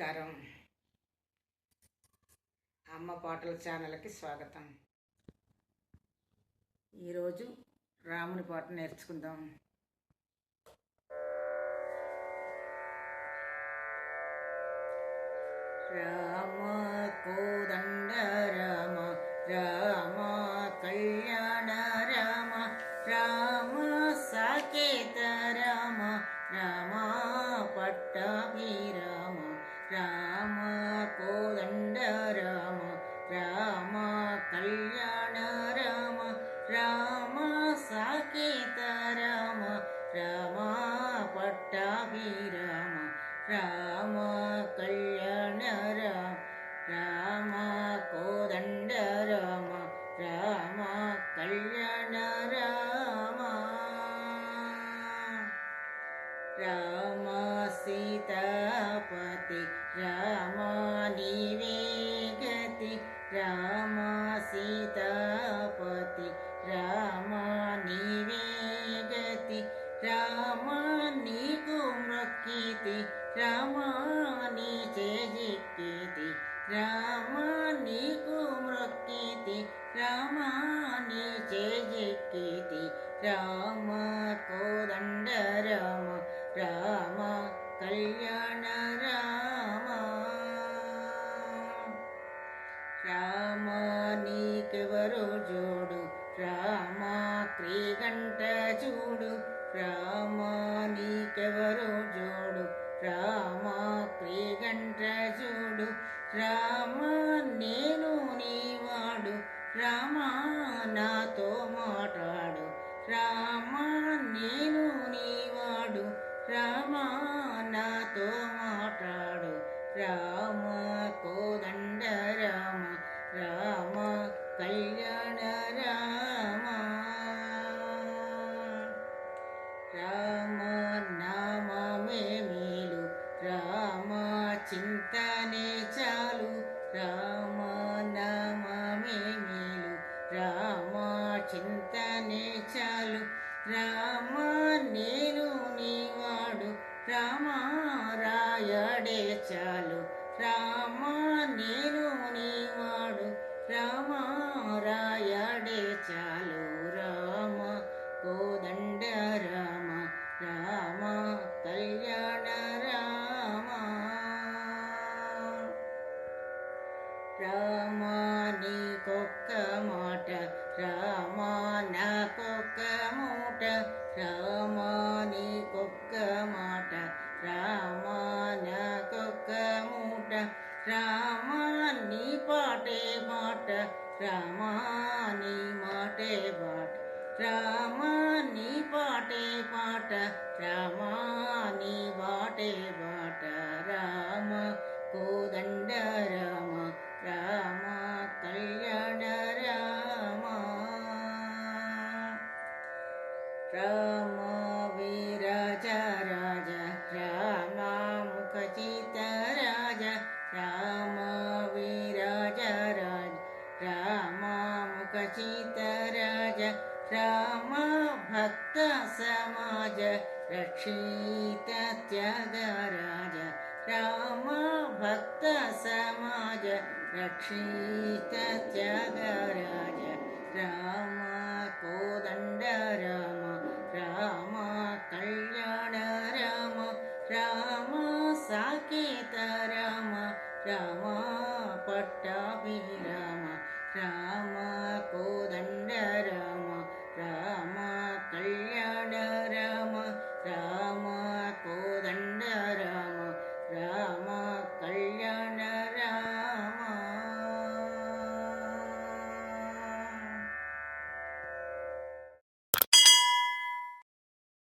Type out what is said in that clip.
నమస్కారం. అమ్మ పాటల ఛానల్కి స్వాగతం. ఈరోజు రాముని పాట నేర్చుకుందాం. రామ కోదండ రామ రామ కళ్యాణ రామ రామ సాకేత రామ రామ పట్టాభి రామ. రామ కోదండ రామ రామ కళ్యాణ రామ రామ సాకేత రామ రామ పట్టాభిరామ రామ కళ్యాణ రామ రామ కోదండ రామ రామ కళ్యాణ రామ. రామ సీతాపతి రామ నీవే గతి రామ సీతాపతి రామ నీవే గతి రామ నీకు మొక్కితి రామ నీ చేజిక్కితి రామ నీకు మొక్కితి రామ నీ చేజిక్కితి రామ కోదండ రామ రామ కళ్యాణ నీకెవరు జోడు రామ త్రిగంట చూడు రామ నీకెవరు జోడు రామ త్రిగంట చూడు రామ నేను నీవాడు రామ నాతో మాట్లాడు రామ నేను నీవాడు రామ నాతో మాట్లాడు రామ కోదండ రామ రామ కళ్యాణ రామ. రామ నామే మేలు. రామ చింతనే చాలు. రామ నామే మేలు. రామ చింతనే చాలు. రామ నేను నీవాడు. రామ రాయడే చాలు. రామ నేను చాలు రామ కోదండ రామ రామ కళ్యాణ రామ రామ నీకొక్క మాట రామ నాకొక్క మూట రామ నీకొక్క మాట రామ నాకొక్క మూట రామ నీ పాటే మాట రామ నీ మాటే బాట राम कचितराय राम भक्त समाज राम भक्त समाज राम कोदण्ड राम राम कल्याण राम राम साकेत राम राम पट्टाभिराम राम कोदण्ड राम राम